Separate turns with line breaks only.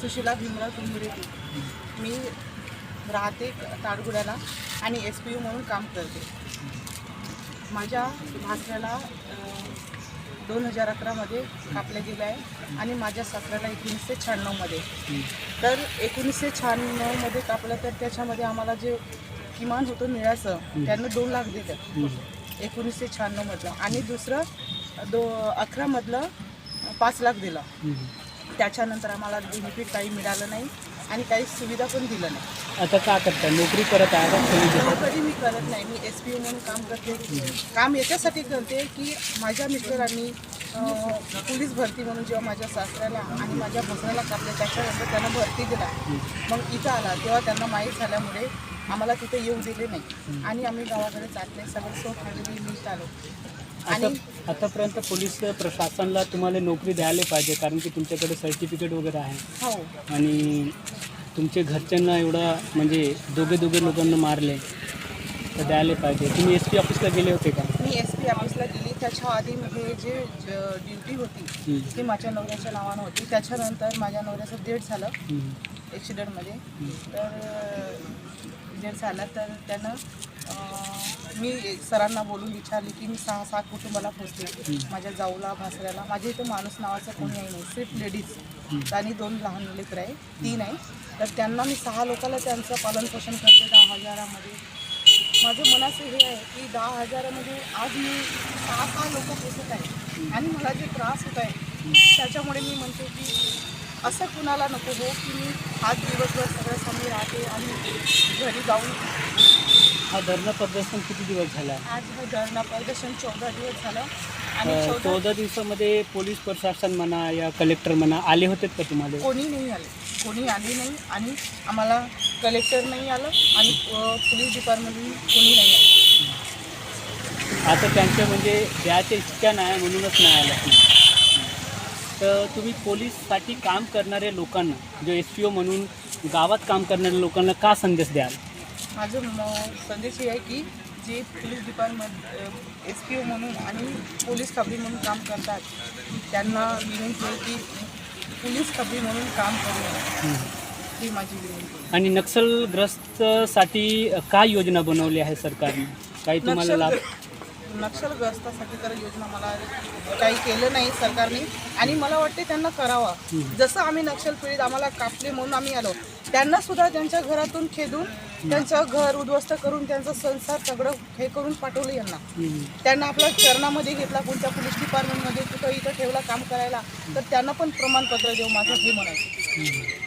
सुशिला भीमराव तुंबुरे मी राहते ताडगुड्याला आणि S P U म्हणून काम करते. माझ्या भासऱ्याला दोन हजार अकरामध्ये कापल्या गेलं आहे आणि माझ्या सासऱ्याला एकोणीसशे शहाण्णवमध्ये तर एकोणीसशे शहाण्णवमध्ये कापलं तर त्याच्यामध्ये आम्हाला जे किमान होतं मिळायचं त्यांना दोन लाख दिलं एकोणीसशे शहाण्णवमधलं आणि दुसरं दो अकरामधलं पाच लाख दिलं. त्याच्यानंतर आम्हाला बेनिफिट काही मिळालं नाही आणि काही सुविधा पण दिलं नाही.
आता का करता? नोकरी करत आहे का? पोलीस देतात?
नोकरी मी करत नाही. मी एस पी म्हणून काम करते. काम याच्यासाठी करते की माझ्या मिस्टरांनी अं, पोलीस भरती म्हणून जेव्हा माझ्या सासऱ्याला आणि माझ्या भसऱ्याला कापले त्याच्यानंतर त्यांना भरती दिला. मग इथं आला. तेव्हा त्यांना माहीत झाल्यामुळे आम्हाला तिथे येऊ दिले नाही. आणि आम्ही गावाकडे चालले सगळं सो फॅमिली मी आलो आणि
आतापर्यंत पोलीस प्रशासनाला तुम्हाला नोकरी द्यायला पाहिजे कारण की तुमच्याकडे सर्टिफिकेट वगैरे आहे.
हो.
आणि तुमच्या घरच्यांना एवढा म्हणजे दोघे दोघे लोकांना मारले तर द्यायला पाहिजे. तुम्ही एस पी ऑफिसला गेले होते का?
मी एस पी ऑफिसला गेली. त्याच्या आधी हे जे ड्युटी होती. ती माझ्या नवऱ्याच्या नावानं होती. त्याच्यानंतर माझ्या नवऱ्याचं डेट झालं. ॲक्सिडेंटमध्ये तर डेट झाला तर त्यानं मी सरांना बोलून विचारले की मी सहा सात कुटुंबाला पोचते माझ्या जाऊला भासऱ्याला. माझ्या इथं माणूस नावाचा कोणी आहे नाही. सिर्फ लेडीज. आणि दोन लहान लेकरं आहे. तीन आहे. तर त्यांना मी सहा लोकांना त्यांचं पालनपोषण करते दहा हजारामध्ये. माझं मनाचं हे आहे की दहा हजारामध्ये आज मी सहा सहा लोक पोचत आहे. आणि मला जे त्रास होत आहे त्याच्यामुळे मी म्हणते की असं कुणाला नको हो की मी आज दिवसभर सगळं समोर राहते आणि घरी जाऊन
हा धरणं प्रदर्शन किती दिवस झाला?
आज हे धरणा प्रदर्शन चौदा दिवस झालं. आणि
अं,
चौदा
चौदा दिवसामध्ये पोलीस प्रशासन म्हणा या कलेक्टर म्हणा आले होते का तुम्हाला?
कोणी नाही आले. कोणी आले नाही आणि आम्हाला कलेक्टर नाही आलं आणि अ, पोलीस डिपार्टमेंटही कोणी नाही आलं.
आता त्यांचं म्हणजे द्यायची इच्छा नाही म्हणूनच नाही आलं. तर तुम्ही पोलीससाठी काम करणाऱ्या लोकांना जो एस पी ओ म्हणून गावात काम करणाऱ्या लोकांना का संदेश द्याल?
माझं म- संदेश हे आहे की जे police department S P O म्हणून आणि पोलीस खबरी म्हणून काम करतात त्यांना विनंती आहे की पोलीस खबरी म्हणून काम करू ही माझी विनंती.
आणि नक्षलग्रस्तसाठी काय योजना बनवली आहे सरकारने? काही तुम्हाला लाभ?
नक्षल नक्षलग्रस्तासाठी तर योजना मला काही केलं नाही सरकारने. आणि मला वाटते त्यांना करावं. जसं आम्ही नक्षल पीडित आम्हाला कापले म्हणून आम्ही आलो त्यांना सुद्धा त्यांच्या घरातून खेदून त्यांचं घर उद्ध्वस्त करून त्यांचा संसार सगळं हे करून पाठवलं यांना. त्यांना आपल्या चरणामध्ये घेतला कोणत्या पोलीस डिपार्टमेंटमध्ये कुठं इथं ठेवला काम करायला तर त्यांना पण प्रमाणपत्र देऊ माझं हे म्हणायचं.